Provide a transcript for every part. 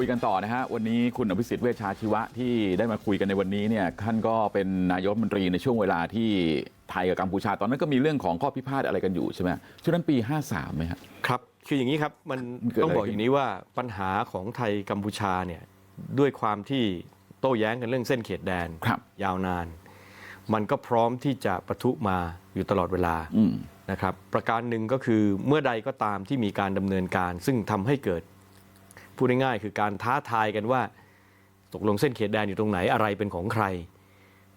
คุยกันต่อนะฮะวันนี้คุณอภิสิทธิ์เวชชาชีวะที่ได้มาคุยกันในวันนี้เนี่ยท่านก็เป็นนายกรัฐมนตรีในช่วงเวลาที่ไทยกับกัมพูชาตอนนั้นก็มีเรื่องของข้อพิพาทอะไรกันอยู่ใช่ไหมช่วงนั้นปี 53ไหมฮะครับคืออย่างนี้ครับมันมันเกิดต้องอะไรบอกอย่างนี้ว่าปัญหาของไทยกัมพูชาเนี่ยด้วยความที่โต้แย้งกันเรื่องเส้นเขตแดนครับยาวนาน มันก็พร้อมที่จะประทุมาอยู่ตลอดเวลาอืมนะครับประการหนึ่งก็คือเมื่อใดก็ตามที่มีการดำเนินการ ซึ่งทำให้เกิด พูดง่ายๆคือการท้าทายกันว่า ตกลงเส้นเขตแดนอยู่ตรงไหนอะไรเป็นของใคร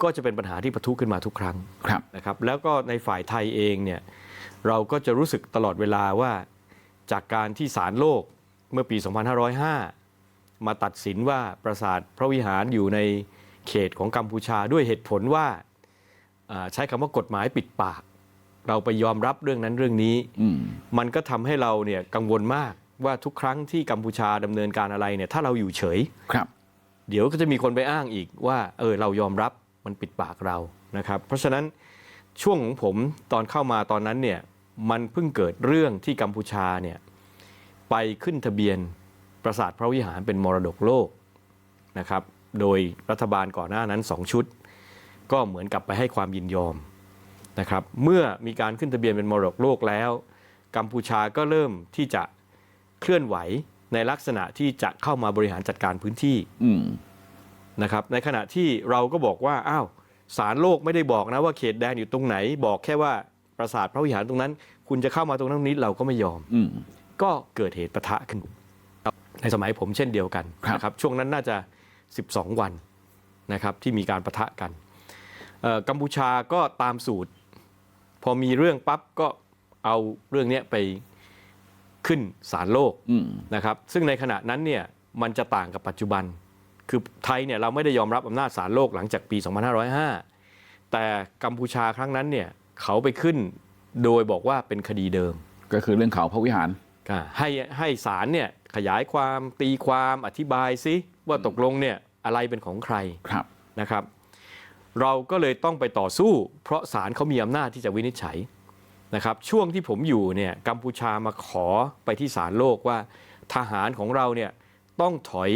ก็จะเป็นปัญหาที่ประทุขึ้นมาทุกครั้งครับ นะครับ แล้วก็ในฝ่ายไทยเองเนี่ยเราก็จะรู้สึกตลอดเวลาว่าจากการที่ศาลโลกเมื่อปี 2505 มาตัดสินว่าปราสาทพระวิหารอยู่ในเขตของกัมพูชาด้วยเหตุผลว่าอ่าใช้คำว่ากฎหมายปิดปาก เราไปยอมรับเรื่องนั้นเรื่องนี้อืมมันก็ทำให้เราเนี่ยกังวลมาก ว่าทุกครั้งที่กัมพูชาดำเนินการอะไรเนี่ยถ้าเราอยู่เฉยครับ เดี๋ยวก็จะมีคนไปอ้างอีกว่าเออเรายอมรับมันปิดปากเรานะครับเพราะฉะนั้นช่วงของผมตอนเข้ามาตอนนั้นเนี่ยมันเพิ่งเกิดเรื่องที่กัมพูชาเนี่ยไปขึ้นทะเบียนปราสาทพระวิหารเป็นมรดกโลกนะครับโดยรัฐบาลก่อนหน้านั้น 2 ชุด ก็เหมือนกับไปให้ความยินยอมนะครับเมื่อมีการขึ้นทะเบียนเป็นมรดกโลกแล้ว กัมพูชาก็เริ่มที่จะ เคลื่อนไหวในลักษณะที่จะเข้ามาบริหารจัดการพื้นที่อืมนะครับ ในขณะที่เราก็บอกว่าอ้าวสารโลกไม่ได้บอกนะว่าเขตแดนอยู่ตรงไหน บอกแค่ว่าปราสาทพระวิหารตรงนั้น คุณจะเข้ามาตรงนั้นตรงนี้เราก็ไม่ยอมอืมก็เกิดเหตุปะทะขึ้น ในสมัยผมเช่นเดียวกันครับนะครับ ช่วงนั้นน่าจะ 12 วันนะครับ ที่มีการปะทะกันเอ่อกัมพูชาก็ตามสูตร พอมีเรื่องปั๊บก็เอาเรื่องเนี้ยไป ขึ้นศาลโลกอืมนะครับซึ่งในขณะนั้นเนี่ยมันจะต่างกับปัจจุบัน คือไทยเนี่ยเราไม่ได้ยอมรับอำนาจศาลโลกหลังจากปี 2505 แต่กัมพูชาครั้งนั้นเนี่ยเขาไปขึ้นโดยบอกว่าเป็นคดีเดิม ก็คือเรื่องเขาพระวิหารอ่าให้ให้ศาลเนี่ยขยายความตีความอธิบายซิว่าตกลงเนี่ยอะไรเป็นของใครครับนะครับ เราก็เลยต้องไปต่อสู้ เพราะศาลเขามีอำนาจที่จะวินิจฉัย นะครับช่วงที่ผมอยู่เนี่ยกัมพูชามาขอไปที่ศาลโลกว่าทหารของเราเนี่ยต้องถอย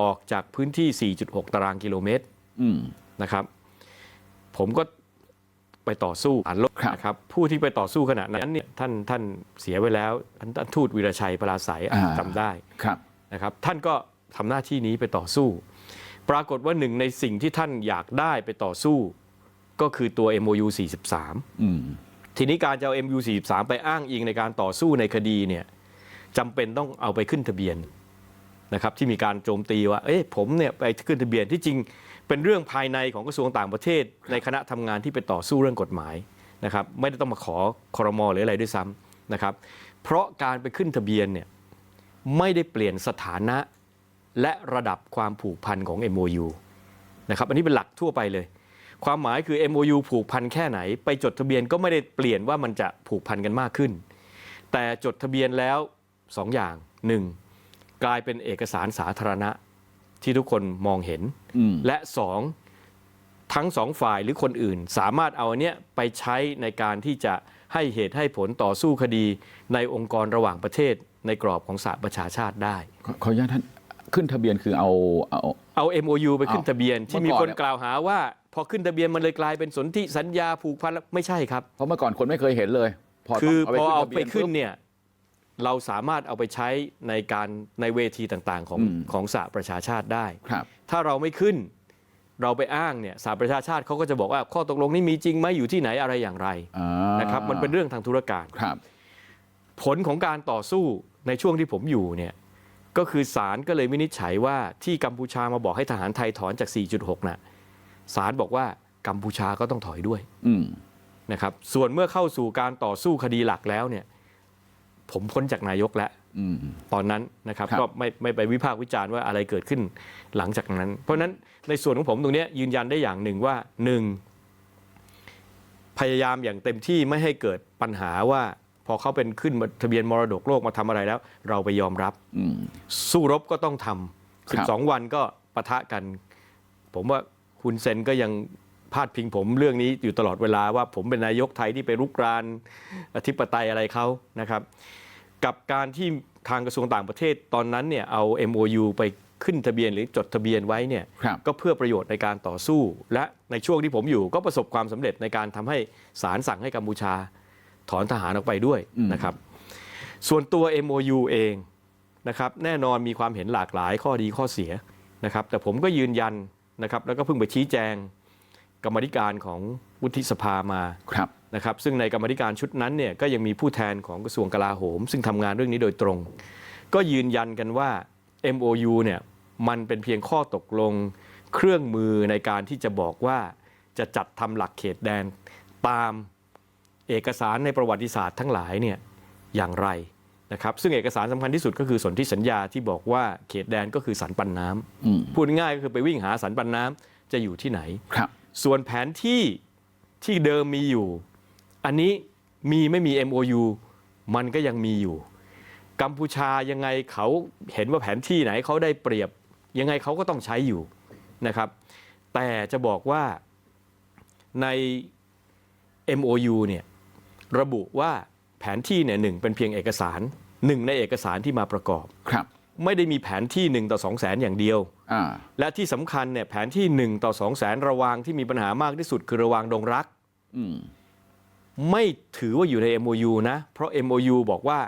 ออกจากพื้นที่ 4.6 ตารางกิโลเมตรอืมนะครับ ผมก็ไปต่อสู้ศาลโลกครับนะครับ ผู้ที่ไปต่อสู้ขณะนั้นเนี่ยท่านท่านเสียไปแล้วท่านท่านทูตวีรชัยปราศัยอาจจำได้ครับนะครับ ท่านก็ทำหน้าที่นี้ไปต่อสู้ ปรากฏว่าหนึ่งในสิ่งที่ท่านอยากได้ไปต่อสู้ ก็คือตัว MOU 43อืม ทีนี้การจะเอา mu43 ไปอ้างอิงในการต่อสู้ในคดีเนี่ยจำเป็นต้องเอาไปขึ้นทะเบียนนะครับที่มีการโจมตีว่าเอ๊ะผมเนี่ยไปขึ้นทะเบียนที่จริงเป็นเรื่องภายในของกระทรวงต่างประเทศ ในคณะทำงานที่ไปต่อสู้เรื่องกฎหมายนะครับไม่ได้ต้องมาขอคอรมอหรืออะไรด้วยซ้ำนะครับเพราะการไปขึ้นทะเบียนเนี่ยไม่ได้เปลี่ยนสถานะและระดับความผูกพันของ MOU นะครับอันนี้เป็นหลักทั่วไปเลย ความหมายคือ MOU ผูกพันแค่ไหน ไปจดทะเบียนก็ไม่ได้เปลี่ยนว่ามันจะผูกพันกันมากขึ้น แต่จดทะเบียนแล้วสองอย่างหนึ่งกลายเป็นเอกสารสาธารณะที่ทุกคนมองเห็นอืมและสองทั้งสองฝ่ายหรือคนอื่น สามารถเอาอันเนี้ยไปใช้ในการที่จะให้เหตุให้ผลต่อสู้คดีในองค์กรระหว่างประเทศ ในกรอบของสหประชาชาติได้ ขอขออนุญาตท่านขึ้นทะเบียนคือเอาเอาเอา MOU ไปขึ้นเอาทะเบียน ที่มีเมื่อก่คอนนเนี่ยกล่าวหาว่า พอขึ้นทะเบียนมันเลยกลายเป็นสนธิสัญญาผูกพันแล้วไม่ใช่ครับ เพราะเมื่อก่อนคนไม่เคยเห็นเลยพอคือต้งพอเอาทะไปบียขึ้นปุ๊บเนี่ยเราสามารถเอาไปใช้ในการในเวทีต่างๆ ของอืมของสหประชาชาติได้ครับถ้าเราไม่ขึ้นเราไปอ้างเนี่ยสหประชาชาติเขาก็จะบอกว่าข้อตกลงนี้มีจริงไหมอยู่ที่ไหนอะไรอย่างไรอ่านะครับมันเป็นเรื่องทางธุรการครับ ผลของการต่อสู้ในช่วงที่ผมอยู่เนี่ยก็คือศาลก็เลยวินิจฉัยว่าที่กัมพูชามาบอกให้ทหารไทยถอนจาก 4.6น่ะ ศาลบอกว่ากัมพูชาก็ต้องถอยด้วยอืมนะครับส่วนเมื่อเข้าสู่การต่อสู้คดีหลักแล้วเนี่ยผมพ้นจากนายกแล้วอืมตอนนั้นนะครับครับก็ไม่ไม่ไปวิพากษ์วิจารณ์ว่าอะไรเกิดขึ้นหลังจากนั้น เพราะฉะนั้นในส่วนของผมตรงเนี้ยยืนยันได้อย่างหนึ่งว่าหนึ่งพยายามอย่างเต็มที่ไม่ให้เกิดปัญหาว่า พอเขาเป็นขึ้นทะเบียนมรดกโลกมาทำอะไรแล้ว เราไปยอมรับอืมสู้รบก็ต้องทครัำบ12วันก็ปะทะกัน ผมว่า คุณเซนก็ยังพาดพิงผมเรื่องนี้อยู่ตลอดเวลาว่าผมเป็นนายกไทยที่ไปรุกรานอธิปไตยอะไรเขานะครับ กับการที่ทางกระทรวงต่างประเทศตอนนั้นเนี่ยเอา MOU ไปขึ้นทะเบียนหรือจดทะเบียนไว้เนี่ยครับก็เพื่อประโยชน์ในการต่อสู้ และในช่วงที่ผมอยู่ก็ประสบความสำเร็จในการทำให้ศาลสั่งให้กัมพูชา ถอนทหารออกไปด้วยอืมนะครับ ส่วนตัว MOU เองนะครับแน่นอนมีความเห็นหลากหลายข้อดีข้อเสียนะครับแต่ผมก็ยืนยัน นะครับแล้วก็เพิ่งไปชี้แจงกรรมาธิการของวุฒิสภามาครับนะครับซึ่งในกรรมาธิการชุดนั้นเนี่ยก็ยังมีผู้แทนของกระทรวงกลาโหม ซึ่งทำงานเรื่องนี้โดยตรง ก็ยืนยันกันว่า MOU เนี่ยมันเป็นเพียงข้อตกลงเครื่องมือในการที่จะบอกว่าจะจัดทำหลักเขตแดนตามเอกสารในประวัติศาสตร์ทั้งหลายเนี่ยอย่างไร นะครับซึ่งเอกสารสำคัญที่สุดก็คือสนธิสัญญาที่บอกว่าเขตแดนก็คือสันปันน้ำอืมพูดง่ายๆก็คือไปวิ่งหาสันปันน้ำจะอยู่ที่ไหนครับ ส่วนแผนที่ที่เดิมมีอยู่ อันนี้มีไม่มี MOU มันก็ยังมีอยู่ กัมพูชายังไงเขาเห็นว่าแผนที่ไหนเขาได้เปรียบ ยังไงเขาก็ต้องใช้อยู่นะครับ แต่จะบอกว่าใน MOU เนี่ยระบุว่าแผนที่เนี่ยหนึ่งเป็นเพียงเอกสาร หนึ่งในเอกสารที่มาประกอบครับ ไม่ได้มีแผนที่หนึ่งต่อสองแสนอย่างเดียว อ่า และที่สำคัญเนี่ยแผนที่ 1 ต่อ 2 0 0แสนระวางที่มีปัญหามากที่สุดคือระวางดงรัก อืม ไม่ถือว่าอยู่ใน MOU นะ เพราะ MOU บอกว่า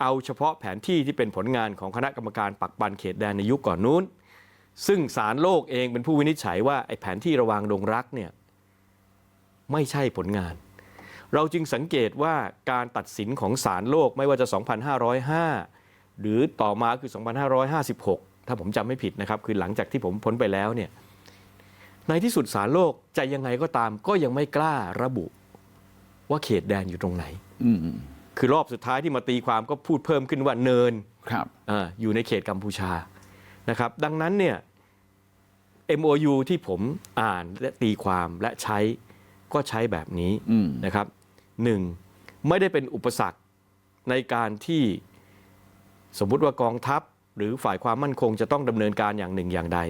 เอาเฉพาะแผนที่ที่เป็นผลงานของคณะกรรมการปักปันเขตแดนในยุคก่อนนู้น ซึ่งสารโลกเองเป็นผู้วินิจฉัยว่าไอ้แผนที่ระวางดงรักเนี่ยไม่ใช่ผลงาน เราจึงสังเกตว่าการตัดสินของสารโลกไม่ว่าจะ 2,505 หรือต่อมาคือ 2,556 ถ้าผมจำไม่ผิดนะครับ คือหลังจากที่ผมพ้นไปแล้วเนี่ยในที่สุดสารโลกจะยังไงก็ตามก็ยังไม่กล้าระบุว่าเขตแดนอยู่ตรงไหนอืมคือรอบสุดท้ายที่มาตีความก็พูดเพิ่มขึ้นว่าเนินครับอาอยู่ในเขตกัมพูชานะครับ ดังนั้นเนี่ย MOU ที่ผมอ่านและตีความและใช้ ก็ใช้แบบนี้อืมนะครับหนึ่งไม่ได้เป็นอุปสรรคในการที่สมมุติว่ากองทัพ หรือฝ่ายความมั่นคงจะต้องดำเนินการอย่างหนึ่งอย่างใด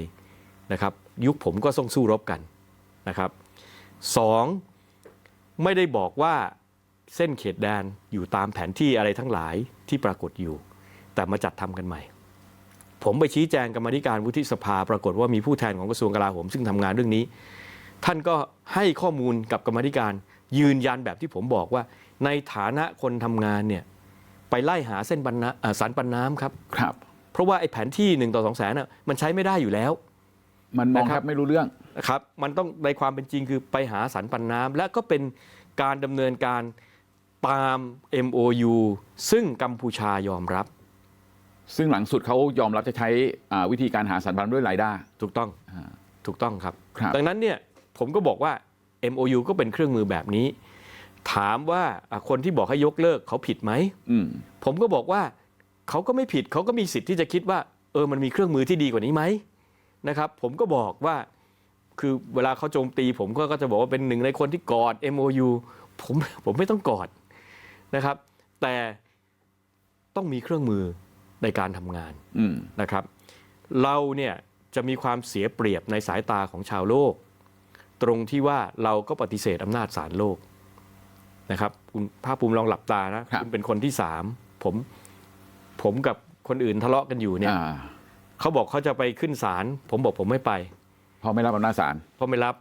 นะครับ ยุคผมก็ต้องสู้รบกันนะครับสองไม่ได้บอกว่าเส้นเขตแดนอยู่ตามแผนที่อะไรทั้งหลายที่ปรากฏอยู่ แต่มาจัดทำกันใหม่ ผมไปชี้แจงกรรมาธิการวุฒิสภา ปรากฏว่ามีผู้แทนของกระทรวงกลาโหมซึ่งทำงานเรื่องนี้ ท่านก็ให้ข้อมูลกับกรรมาธิการ ยืนยันแบบที่ผมบอกว่า ในฐานะคนทำงานเนี่ยไปไล่หาเส้นปันน้ำอ่าสันปันน้ำครับ ครับ เพราะว่าไอ้แผนที่หนึ่งต่อสองแสนน่ะมันใช้ไม่ได้อยู่แล้ว มันมองนะคแทรับ บไม่รู้เรื่อง นะครับมันต้องในความเป็นจริงคือไปหาสันปันน้ำและก็เป็นการดำเนินการตาม MOU ซึ่งกัมพูชายอมรับซึ่งหลังสุดเขายอมรับจะใช้อ่าวิธีการหาสันปันด้วยรายได้ ถูกต้องอ่าถูกต้องครับ ครับ ดังนั้นเนี่ย ผมก็บอกว่า MOU ก็เป็นเครื่องมือแบบนี้ ถามว่าอะคนที่บอกให้ยกเลิกเขาผิดไหมอืมผมก็บอกว่าเขาก็ไม่ผิดเขาก็มีสิทธิ์ที่จะคิดว่า เออมันมีเครื่องมือที่ดีกว่านี้ไหมนะครับ ผมก็บอกว่าคือเวลาเขาโจมตีผมก็ก็จะบอกว่าเป็นหนึ่งในคนที่กอด MOU ผมผมไม่ต้องกอดนะครับ แต่ต้องมีเครื่องมือในการทำงานอืมนะครับ เราเนี่ยจะมีความเสียเปรียบในสายตาของชาวโลก ตรงที่ว่าเราก็ปฏิเสธอำนาจศาลโลกนะครับคุณภาคภูมิลองหลับตานะครับณเป็นคนที่สามผมผมกับคนอื่นทะเลาะกันอยู่เนี่ยอ่าเขาบอกเขาจะไปขึ้นศาลผมบอกผมไม่ไปพอไม่รับอำนาจศาลเพราะไม่รับ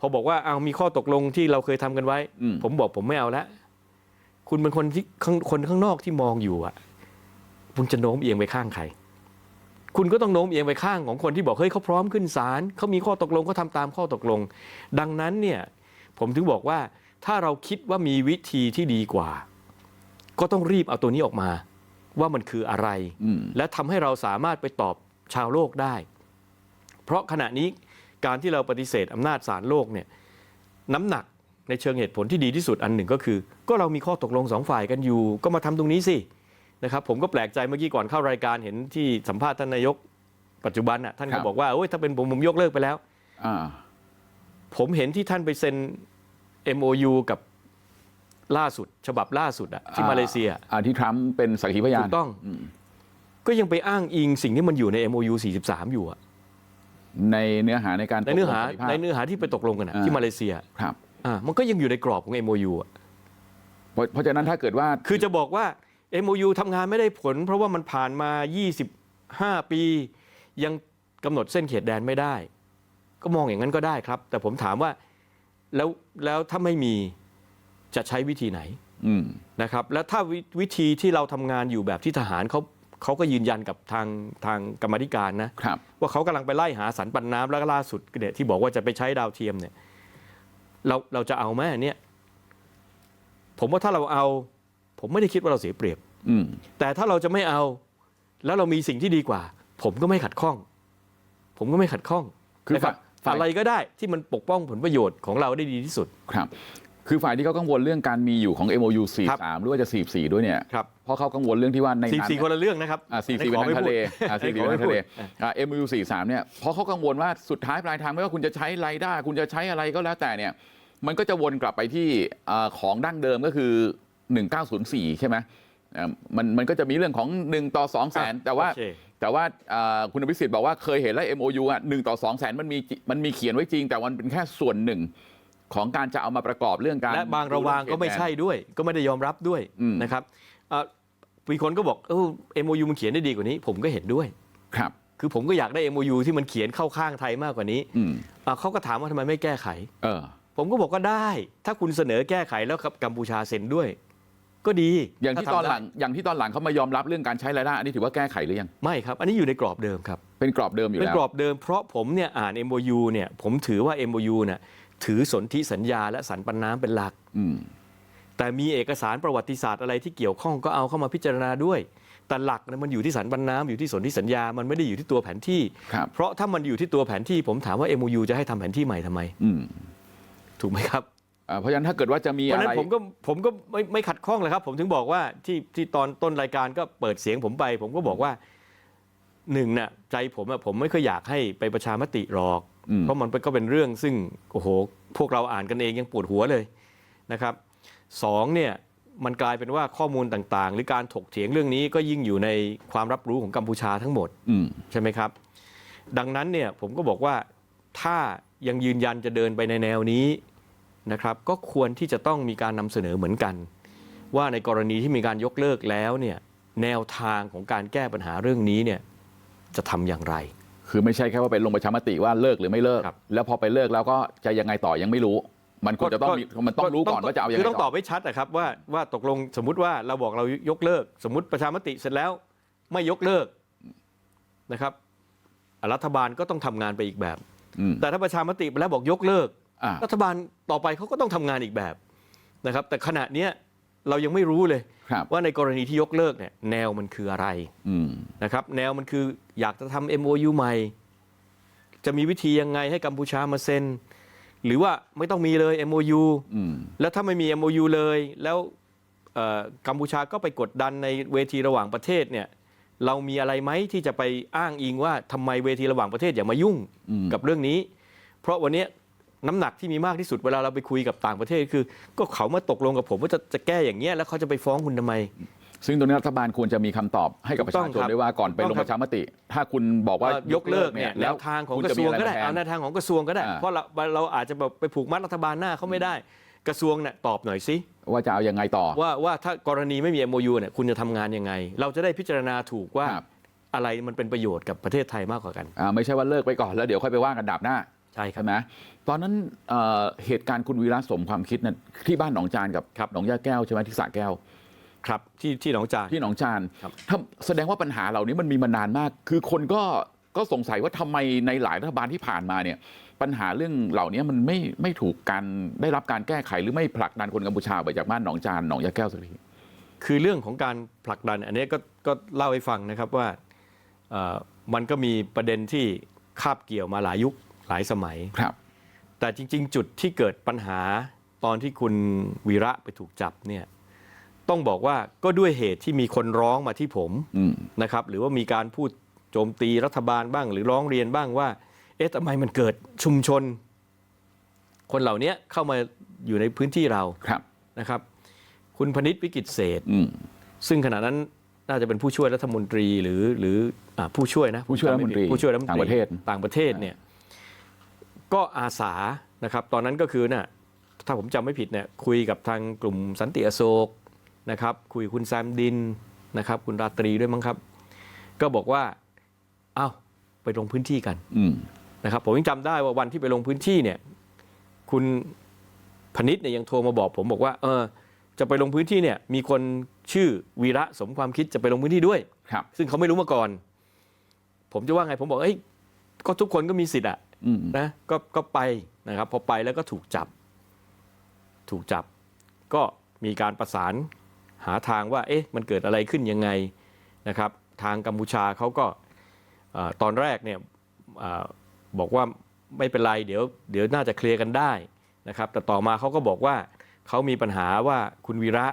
พอบอกว่าเอามีข้อตกลงที่เราเคยทำกันไว้อืมผมบอกผมไม่เอาแล้วคุณเป็นคนที่ข้างคนข้างนอกที่มองอยู่อะ คุณจะโน้มเอียงไปข้างใคร คุณก็ต้องโน้มเอียงไปข้างของคนที่บอกเฮ้ยเขาพร้อมขึ้นศาลเขามีข้อตกลงเขาทำตามข้อตกลง ดังนั้นเนี่ยผมถึงบอกว่าถ้าเราคิดว่ามีวิธีที่ดีกว่า ก็ต้องรีบเอาตัวนี้ออกมา ว่ามันคืออะไรอืมและทำให้เราสามารถไปตอบชาวโลกได้ เพราะขณะนี้การที่เราปฏิเสธอำนาจศาลโลกเนี่ยน้ำหนักในเชิงเหตุผลที่ดีที่สุดอันหนึ่งก็คือ ก็เรามีข้อตกลงสองฝ่ายกันอยู่ ก็มาทำตรงนี้สิ นะครับผมก็แปลกใจเมื่อกี้ก่อนเข้ารายการเห็นที่สัมภาษณ์ท่านนายกปัจจุบันน่ะท่านครัก็บบอกว่าโอ้ยถ้าเป็นผมผมยกเลิกไปแล้วอ่าผมเห็นที่ท่านไปเซ็น MOU กับล่าสุด ฉบับล่าสุดอะที่มาเลเซียอ่าที่ทรัมป์เป็นสักขีพยาถูนกต้องมก็ยังไปอ้างอิงสิ่งที่มันอยู่ใน MOU 43 อยู่อะในเนื้อหาในการในเนื้อหาตกลงสันติภพในเนื้อหาที่ไปตกลงกันอะอ่าที่มาเลเซียครับอ่ามันก็ยังอยู่ในกรอบของ MOU อะเพราะเพราะฉะนั้นถ้าเกิดว่าคือจะบอกว่า MOU ทำงานไม่ได้ผล เพราะว่ามันผ่านมา 25 ปี ยังกำหนดเส้นเขตแดนไม่ได้ ก็มองอย่างนั้นก็ได้ครับ แต่ผมถามว่าแล้วแล้วถ้าไม่มีจะใช้วิธีไหนอืมนะครับ แล้วถ้าวิวิธีที่เราทำงานอยู่แบบที่ทหารเขาเขาก็ยืนยันกับทางทางกรรมาธิการนะครับว่าเขากำลังไปไล่หาสันปันน้ำแล้วก็ล่าสุดเนี่ยที่บอกว่าจะไปใช้ดาวเทียมเนี่ย เราเราจะเอาไหมอันเนี่ย ผมว่าถ้าเราเอา ผมไม่ได้คิดว่าเราเสียเปรียบอืมแต่ถ้าเราจะไม่เอา แล้วเรามีสิ่งที่ดีกว่า ผมก็ไม่ขัดข้อง ผมก็ไม่ขัดข้องคือนะคฝ่ารับยฝ่ายอะไรก็ได้ที่มันปกป้องผลประโยชน์ของเราได้ดีที่สุดครับคือฝ่ายที่เขากังวลเรื่องการมีอยู่ของ MOU ครับ43 หรือว่าจะ 44 ด้วยเนี่ยครับเพราะเขากังวลเรื่องที่ว่าในสี่นั้นสี่เนี่ยคนละเรื่องนะครับอ่า44เป็นขอทางทะเลไม่พูดอ่า44ขอเป็นไม่ทางทะเลพูดอ่า MOU 43 เนี่ยเพราะเขากังวลว่าสุดท้ายปลายทางไม่ว่าคุณจะใช้ไรด้าคุณจะใช้อะไรก็แล้วแต่เนี่ย มันก็จะวนกลับไปที่อ่าของดั้งเดิมก็คือ 1904ใช่ไหมอ่ามันมันก็จะมีเรื่องของ1ต่อ2แสนแต่ว่าโอเคแต่ว่าอ่าคุณอภิสิทธิ์บอกว่าเคยเห็นแล้ว MOU อะหนึ่งต่อสองแสนมันมีมันมีเขียนไว้จริงแต่มันเป็นแค่ส่วนหนึ่งของการจะเอามาประกอบเรื่องการและบางระวางก็ไม่ใช่ด้วยก็ไม่ได้ยอมรับด้วยอืมนะครับเอ่อมีคนก็บอกเออ MOU มันเขียนได้ดีกว่านี้ ผมก็เห็นด้วยครับ คือผมก็อยากได้ MOU ที่มันเขียนเข้าข้างไทยมากกว่านี้อืมอะเขาก็ถามว่าทำไมไม่แก้ไขเออผมก็บอกก็ได้ ถ้าคุณเสนอแก้ไขแล้วกับกัมพูชาเซ็นด้วย ก็ดีอย่างที่ถ้าตอนทำได้หลังอย่างที่ตอนหลังเขามายอมรับเรื่องการใช้รายได้อันนี้ถือว่าแก้ไขหรือยังไม่ครับอันนี้อยู่ในกรอบเดิมครับเป็นกรอบเดิมอยู่เป็นแล้วกรอบเดิมเพราะผมเนี่ยอ่าน MOU เนี่ยผมถือว่า MOU เนี่ยถือสนธิสัญญาและสันปันน้ำเป็นหลักอืมแต่มีเอกสารประวัติศาสตร์อะไรที่เกี่ยวข้องก็เอาเข้ามาพิจารณาด้วย แต่หลักเนี่ยมันอยู่ที่สันปันน้ำอยู่ที่สนธิสัญญา มันไม่ได้อยู่ที่ตัวแผนที่ครับเพราะถ้ามันอยู่ที่ตัวแผนที่ ผมถามว่า MOU จะให้ทำแผนที่ใหม่ทำไมอืมถูกไหมครับอ่า เพราะฉะนั้นถ้าเกิดว่าจะมีเพราะอะฉะนั้ไรนผมก็ผมก็ไม่ไม่ขัดข้องเลยครับ ผมถึงบอกว่าที่ที่ตอนต้นรายการก็เปิดเสียงผมไป ผมก็บอกว่าหนึ่งน่ะใจผมอะผมไม่เคยอยากให้ไปประชามติหรอกอืมเพราะมันก็เป็นเรื่องซึ่งโอ้โหพวกเราอ่านกันเองยังปวดหัวเลยนะครับสองเนี่ยมันกลายเป็นว่าข้อมูลต่างๆ หรือการถกเถียงเรื่องนี้ก็ยิ่งอยู่ในความรับรู้ของกัมพูชาทั้งหมดอืมใช่ไหมครับ ดังนั้นเนี่ยผมก็บอกว่าถ้ายังยืนยันจะเดินไปในแนวนี้ นะครับก็ควรที่จะต้องมีการนำเสนอเหมือนกัน ว่าในกรณีที่มีการยกเลิกแล้วเนี่ยแนวทางของการแก้ปัญหาเรื่องนี้เนี่ยจะทำอย่างไร คือไม่ใช่แค่ว่าไปลงประชามติว่าเลิกหรือไม่เลิกครับแล้วพอไปเลิกแล้วก็จะยังไงต่อยังไม่รู้ มันควรจะต้องมีมันต้องรู้ก่อนว่าจะเอายังคือไงต้องตต่ออบให้ชัดนะครับว่าว่าตกลงสมมุติว่าเราบอกเรายกเลิก สมมติประชามติเสร็จแล้ว ไม่ยกเลิกนะครับรัฐบาลก็ต้องทำงานไปอีกแบบอืมแต่ถ้าประชามติไปแล้วบอกยกเลิกอ่า รัฐบาลต่อไปเขาก็ต้องทำงานอีกแบบนะครับ แต่ขณะเนี้ยเรายังไม่รู้เลยครับว่าในกรณีที่ยกเลิกเนี่ยแนวมันคืออะไรอืมนะครับ แนวมันคืออยากจะทำ MOU ใหม่ จะมีวิธียังไงให้กัมพูชามาเซ็น หรือว่าไม่ต้องมีเลย MOU อืมแล้วถ้าไม่มี MOU เลย แล้วเอ่อกัมพูชาก็ไปกดดันในเวทีระหว่างประเทศเนี่ยเรามีอะไรไหมที่จะไปอ้างอิงว่าทำไมเวทีระหว่างประเทศอย่ามายุ่งอืมกับเรื่องนี้ เพราะวันเนี้ย น้ำหนักที่มีมากที่สุดเวลาเราไปคุยกับต่างประเทศคือ ก็เขามาตกลงกับผมว่าจะจะแก้อย่างเงี้ยแล้วเขาจะไปฟ้องคุณทำไม ซึ่งตรงนี้รัฐบาลควรจะมีคำตอบให้กับประชาชนถูกต้องครับด้วยว่าก่อนไปลงถูกต้องครับประชามติ ถ้าคุณบอกว่าเอ่อยกเลิกเนี่ยแนแล้ววทางของคุณกจระทรวงมีก็ได้อะเอาแทแนนวทางของกระทรวงก็ได้อ่าเพราะเราเราอาจจะแบบไปผูกมัดรัฐบาลหน้าเขาไม่ได้ กระทรวงเนี่ยตอบหน่อยสิว่าจะเอายังไงต่อว่าว่าถ้ากรณีไม่มี MOU เนี่ยคุณจะทำงานยังไง เราจะได้พิจารณาถูกว่าครับอะไรมันเป็นประโยชน์กับประเทศไทยมากกว่ากันอ่าไม่ใช่ว่าเลิกไปก่อนแล้วเดี๋ยวค่อยไปว่ากันดับหน้าใช่ครับใช่ไหม ตอนนั้นเอ่อเหตุการณ์คุณวีระสมความคิดนะที่บ้านหนองจานกับครับหนองย่าแก้วใช่ไหมที่สระแก้ว ครับที่ที่หนองจานที่หนองจานครับถ้าแสดงว่าปัญหาเหล่านี้มันมีมานานมาก คือคนก็ก็สงสัยว่าทำไมในหลายรัฐบาลที่ผ่านมาเนี่ยปัญหาเรื่องเหล่านี้มันไม่ไม่ถูกการได้รับการแก้ไขหรือไม่ผลักดันคนกัมพูชาออกไปจากบ้านหนองจานหนองยาแก้วสักทีคือเรื่องของการผลักดัน อันนี้ก็ก็เล่าให้ฟังนะครับว่าเอ่อมันก็มีประเด็นที่คาบเกี่ยวมาหลายยุคหลายสมัยครับ แต่จริง ๆ จุดที่เกิดปัญหาตอนที่คุณวีระไปถูกจับเนี่ยต้องบอกว่าก็ด้วยเหตุที่มีคนร้องมาที่ผมอืมนะครับ หรือว่ามีการพูดโจมตีรัฐบาลบ้าง หรือร้องเรียนบ้างว่า เอ๊ะทำไมมันเกิดชุมชน คนเหล่านี้เข้ามาอยู่ในพื้นที่เราครับนะครับ คุณพนิษฐ์วิกิตเศษอืมซึ่งขณะนั้นน่าจะเป็นผู้ช่วยรัฐมนตรีหรือหรืออ่าผู้ช่วยนะผู้ช่วยรัฐมนตรีผู้ช่วยรัฐมนตรีต่างประเทศต่างประเทศเนี่ย ก็อาสานะครับตอนนั้นก็คือน่ะถ้าผมจำไม่ผิดเนี่ยคุยกับทางกลุ่มสันติอโศกนะครับคุยกับคุณแซมดินนะครับคุณราตรีด้วยมั้งครับ ก็บอกว่าอ้าวไปลงพื้นที่กันอืมนะครับผมยังจำได้ว่าวันที่ไปลงพื้นที่เนี่ยคุณพนิษฐ์เนี่ยยังโทรมาบอก ผมบอกว่าเออจะไปลงพื้นที่เนี่ยมีคนชื่อวีระสมความคิดจะไปลงพื้นที่ด้วยครับซึ่งเขาไม่รู้มาก่อน ผมจะว่าไงผมบอกเอ้ยก็ทุกคนก็มีสิทธิ์อะอืม นะก็ก็ไปนะครับพอไปแล้วก็ถูกจับ ถูกจับ ก็มีการประสานหาทางว่า เอ๊ะมันเกิดอะไรขึ้นยังไงนะครับ ทางกัมพูชาเขาก็ตอนแรกเนี่ยอบอกว่าไม่เป็นไรเดี๋ยวเดี๋ยวน่าจะเคลียร์กันได้นะครับ แต่ต่อมาเขาก็บอกว่าเขามีปัญหาว่าคุณวีระ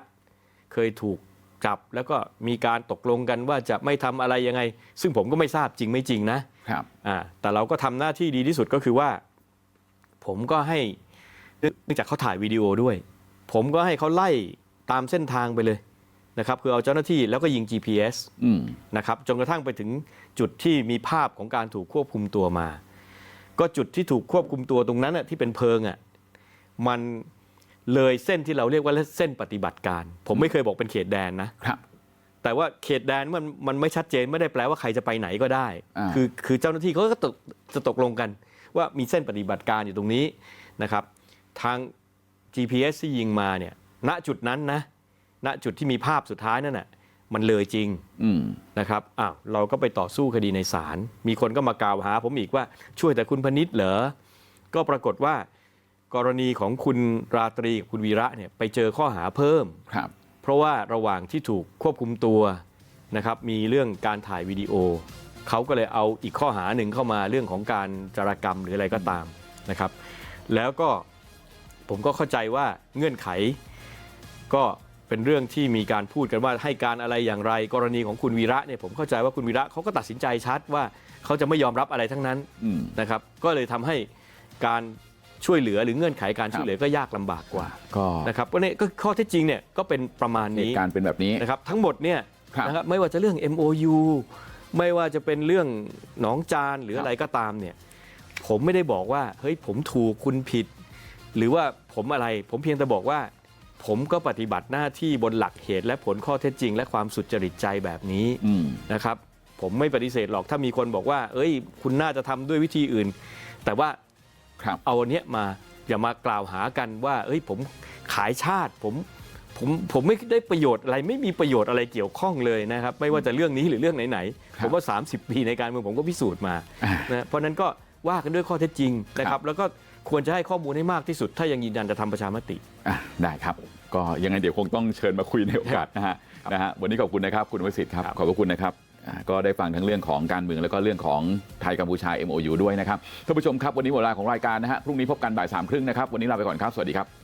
เคยถูกจับ แล้วก็มีการตกลงกันว่าจะไม่ทำอะไรยังไง ซึ่งผมก็ไม่ทราบจริงไม่จริงนะ ครับอ่าแต่เราก็ทำหน้าที่ดีที่สุดก็คือว่า ผมก็ให้เนื่องจากเขาถ่ายวิดีโอด้วย ผมก็ให้เขาไล่ตามเส้นทางไปเลยนะครับคือเอาเจ้าหน้าที่แล้วก็ยิง GPS อืมนะครับจนกระทั่งไปถึงจุดที่มีภาพของการถูกควบคุมตัวมา ก็จุดที่ถูกควบคุมตัวตรงนั้นน่ะที่เป็นเพิงอะมันเลยเส้นที่เราเรียกว่าเส้นปฏิบัติการ ผมไม่เคยบอกเป็นเขตแดนนะครับ แต่ว่าเขตแดนมันมันไม่ชัดเจนไม่ได้แปลว่าใครจะไปไหนก็ได้อ่าคือคือเจ้าหน้าที่เขาก็ตกจะตกลงกัน ว่ามีเส้นปฏิบัติการอยู่ตรงนี้นะครับทาง GPS ที่ยิงมาเนี่ยณจุดนั้นนะณจุดที่มีภาพสุดท้ายนั่นน่ะมันเลยจริงอืมนะครับอ้าวเราก็ไปต่อสู้คดีในศาลมีคนก็มากล่าวหา ผมอีกว่าช่วยแต่คุณพนิษฐ์เหรอก็ปรากฏว่ากรณีของคุณราตรีกับคุณวีระเนี่ยไปเจอข้อหาเพิ่มครับ เพราะว่าระหว่างที่ถูกควบคุมตัวนะครับมีเรื่องการถ่ายวิดีโอ เขาก็เลยเอาอีกข้อหาหนึ่งเข้ามาเรื่องของการจารกรรมหรืออะไรก็ตามนะครับ แล้วก็ผมก็เข้าใจว่าเงื่อนไข ก็เป็นเรื่องที่มีการพูดกันว่าให้การอะไรอย่างไร กรณีของคุณวีระเนี่ยผมเข้าใจว่าคุณวีระเขาก็ตัดสินใจชัดว่าเขาจะไม่ยอมรับอะไรทั้งนั้นนะครับ ก็เลยทำให้การ ช่วยเหลือหรือเงื่อนไขการช่วยเหลือก็ยากลำบากกว่าก็นะครับก็เนี่ยก็ข้อเท็จจริงเนี่ยก็เป็นประมาณเหนี้ตุการณ์เป็นแบบนี้นะครับทั้งหมดเนี่ยครับนะครับไม่ว่าจะเรื่อง MOU ไม่ว่าจะเป็นเรื่องหนองจานหรือครับอะไรก็ตามเนี่ยผมไม่ได้บอกว่าเฮ้ยผมถูกคุณผิด หรือว่าผมอะไร ผมเพียงแต่บอกว่า ผมก็ปฏิบัติหน้าที่บนหลักเหตุและผลข้อเท็จจริง และความสุจริตใจแบบนี้อืมนะครับ ผมไม่ปฏิเสธหรอกถ้ามีคนบอกว่า เอ้ย คุณน่าจะทำด้วยวิธีอื่น แต่ว่าครับ เอาอันเนี้ยมาอย่ามากล่าวหากันว่า เอ้ยผมขายชาติผมผมผมไม่ได้ประโยชน์อะไรไม่มีประโยชน์อะไรเกี่ยวข้องเลยนะครับ ไม่ว่าจะเรื่องนี้หรือเรื่องไหนครัๆบผมว่า 30 ปีในการเมืองผมก็พิสูจน์มาอ่านะเพราะฉะนั้นก็ว่ากันด้วยข้อเท็จจริงนะคครัรับบแล้วก็ควรจะให้ข้อมูลให้มากที่สุด ถ้ายังยืนยันจะทำประชามติอะได้ครับ ก็ยังไงเดี๋ยวคงต้องเชิญมาคุยในโอกาสนะฮะนะฮะวันนี้ขอบคุณนะครับ คุณวสิทธิ์ครับครับขอบพระคุณนะครับอ่า ก็ได้ฟังทั้งเรื่องของการเมืองแล้วก็เรื่องของไทยกัมพูชา MOU ด้วยนะครับท่านผู้ชมครับวันนี้หมดเวลาของรายการนะฮะพรุ่งนี้พบกันบ่ายสามครึ่งนะครับวันนี้ลาไปก่อนครับสวัสดีครับ